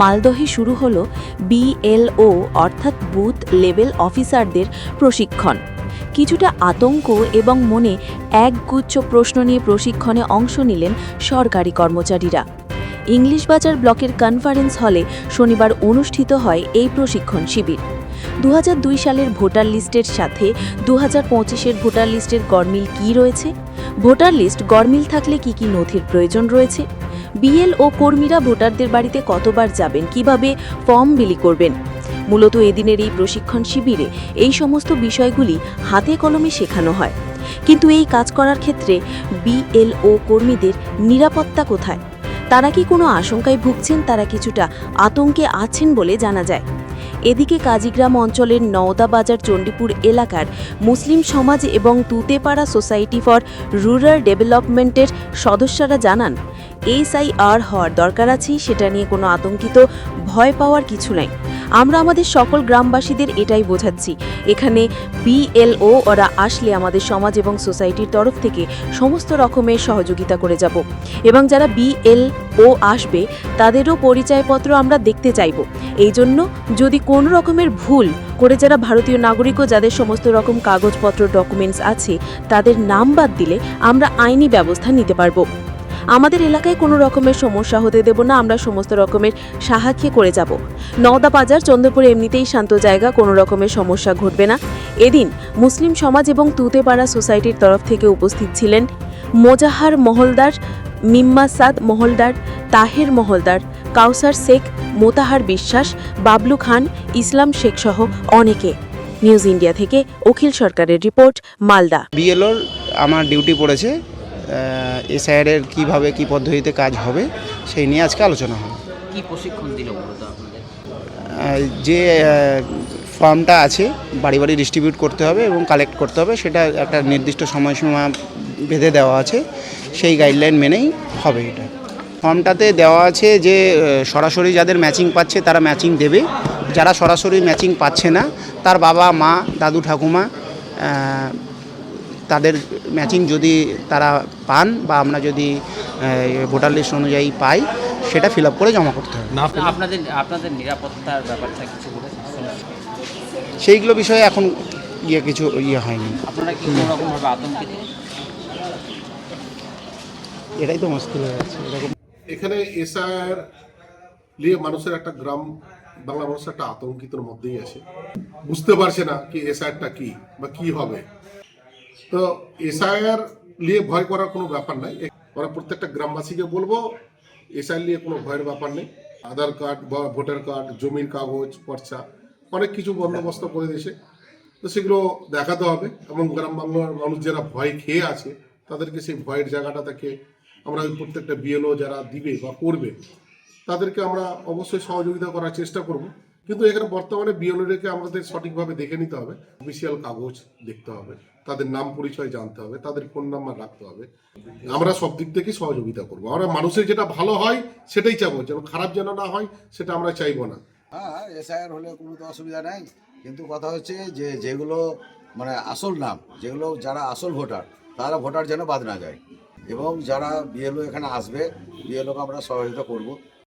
মালদহে শুরু হলো বিএলও অর্থাৎ বুথ লেভেল অফিসারদের প্রশিক্ষণ। কিছুটা আতঙ্ক এবং মনে একগুচ্ছ প্রশ্ন নিয়ে প্রশিক্ষণে অংশ নিলেন সরকারি কর্মচারীরা। ইংলিশ বাজার ব্লকের কনফারেন্স হলে শনিবার অনুষ্ঠিত হয় এই প্রশিক্ষণ শিবির। দু হাজার দুই সালের ভোটার লিস্টের সাথে দু হাজার ভোটার লিস্টের গরমিল কী রয়েছে? ভোটার লিস্ট গরমিল থাকলে কি কি নথির প্রয়োজন রয়েছে? বিএল ও কর্মীরা ভোটারদের বাড়িতে কতবার যাবেন? কীভাবে ফর্ম বিলি করবেন? মূলত এদিনের এই প্রশিক্ষণ শিবিরে এই সমস্ত বিষয়গুলি হাতে কলমে শেখানো হয়। কিন্তু এই কাজ করার ক্ষেত্রে বিএলও কর্মীদের নিরাপত্তা কোথায়? তারা কি কোনো আশঙ্কায় ভুগছেন? তারা কিছুটা আতঙ্কে আছেন বলে জানা যায়। এদিকে কাজীগ্রাম অঞ্চলের নওদা বাজার চণ্ডীপুর এলাকার মুসলিম সমাজ এবং তুতেপাড়া সোসাইটি ফর রুরাল ডেভেলপমেন্টের সদস্যরা জানান এসআইআর হওয়ার দরকার আছে, সেটা নিয়ে কোনো আতঙ্কিত ভয় পাওয়ার কিছু নাই। আমরা আমাদের সকল গ্রামবাসীদের এটাই বোঝাচ্ছি। এখানে বিএলও ওরা আসলে আমাদের সমাজ এবং সোসাইটির তরফ থেকে সমস্ত রকমের সহযোগিতা করে যাব। এবং যারা বিএলও আসবে, তাদেরও পরিচয়পত্র আমরা দেখতে চাইব। এই জন্য যদি কোনো রকমের ভুল করে যারা ভারতীয় নাগরিকও যাদের সমস্ত রকম কাগজপত্র ডকুমেন্টস আছে, তাদের নাম বাদ দিলে আমরা আইনি ব্যবস্থা নিতে পারব। আমাদের এলাকায় কোনো রকমের সমস্যা হতে দেব না, আমরা সমস্ত রকমের সাহায্য করে যাব। নওদা বাজার, চন্দ্রপুর এমনিতেই শান্ত জায়গা, কোনো রকমের সমস্যা ঘটবে না। এদিন মুসলিম সমাজ এবং তুতেপাড়া সোসাইটির তরফ থেকে উপস্থিত ছিলেন মোজাহার মহলদার মিম্মা সাদ মহলদার, তাহের মহলদার, কাউসার শেখ, মোতাহার বিশ্বাস, বাবলু খান, ইসলাম শেখ সহ অনেকে। নিউজ ইন্ডিয়া থেকে অখিল সরকারের রিপোর্ট, মালদা। বিএলওর আমার ডিউটি পড়েছে। এসআইআরের কীভাবে কী পদ্ধতিতে কাজ হবে সেই নিয়ে আজকে আলোচনা হবে। কি প্রশিক্ষণ দিল মূলত আপনাদের? যে ফর্মটা আছে বাড়ি বাড়ি ডিস্ট্রিবিউট করতে হবে এবং কালেক্ট করতে হবে সেটা একটা নির্দিষ্ট সময়সীমা বেঁধে দেওয়া আছে সেই গাইডলাইন মেনেই হবে এটা। ফর্মটাতে দেওয়া আছে যে সরাসরি যাদের ম্যাচিং পাচ্ছে তারা ম্যাচিং দেবে। যারা সরাসরি ম্যাচিং পাচ্ছে না তার বাবা মা দাদু ঠাকুমা তাদের ম্যাচিং যদি তারা পান বা আমরা যদি ভোটার লিস্ট অনুযায়ী পাই সেটা ফিল আপ করে জমা করতে হবে। আপনাদের আপনাদের নিরাপত্তার ব্যাপারটা কিছু সেইগুলো বিষয়ে এখন ইয়ে কিছু ইয়ে হয়নি। আপনারা কি রকমভাবে আতঙ্কিত? এটাই তো মুশকিল হয়ে যাচ্ছে এরকম। এখানে এসআইআর নিয়ে মানুষের একটা গ্রাম বাংলা মানুষের একটা আতঙ্কিতর মধ্যেই আছে। বুঝতে পারছে না কি এসআইআরটা কি বা কি হবে। তো এসআইআর নিয়ে ভয় করার কোনো ব্যাপার নাই। ওরা প্রত্যেকটা গ্রামবাসীকে বলব, এসআইআর নিয়ে কোনো ভয়ের ব্যাপার নেই। আধার কার্ড বা ভোটার কার্ড, জমির কাগজ, পর্চা, অনেক কিছু বন্দোবস্ত করে দিয়েছে। তো সেগুলো দেখাতে হবে এবং গ্রাম বাংলার মানুষ যারা ভয় খেয়ে আছে, তাদেরকে সেই ভয়ের জায়গাটা থেকে আমরা প্রত্যেকটা বিএলও যারা দিবে বা করবে, তাদেরকে আমরা অবশ্যই সহযোগিতা করার চেষ্টা করব। কিন্তু এখানে বর্তমানে বিএলওদেরকে আমাদের সঠিকভাবে দেখে নিতে হবে। অফিসিয়াল কাগজ দেখতে হবে, তাদের নাম পরিচয় জানতে হবে, তাদের ফোন নাম্বার রাখতে হবে। আমরা সব দিক থেকেই সহযোগিতা করব। আমরা মানুষের যেটা ভালো হয় সেটাই চাবো যেন খারাপ যেন না হয় সেটা আমরা চাইব না। হ্যাঁ এসআইআর হলে কোনো তো অসুবিধা নাই। কিন্তু কথা হচ্ছে যে, যেগুলো মানে আসল নাম, যেগুলো যারা আসল ভোটার, তারা ভোটার যেন বাদ না যায়। এবং যারা বিএলও এখানে আসবে, বিএলওকে আমরা সহযোগিতা করব।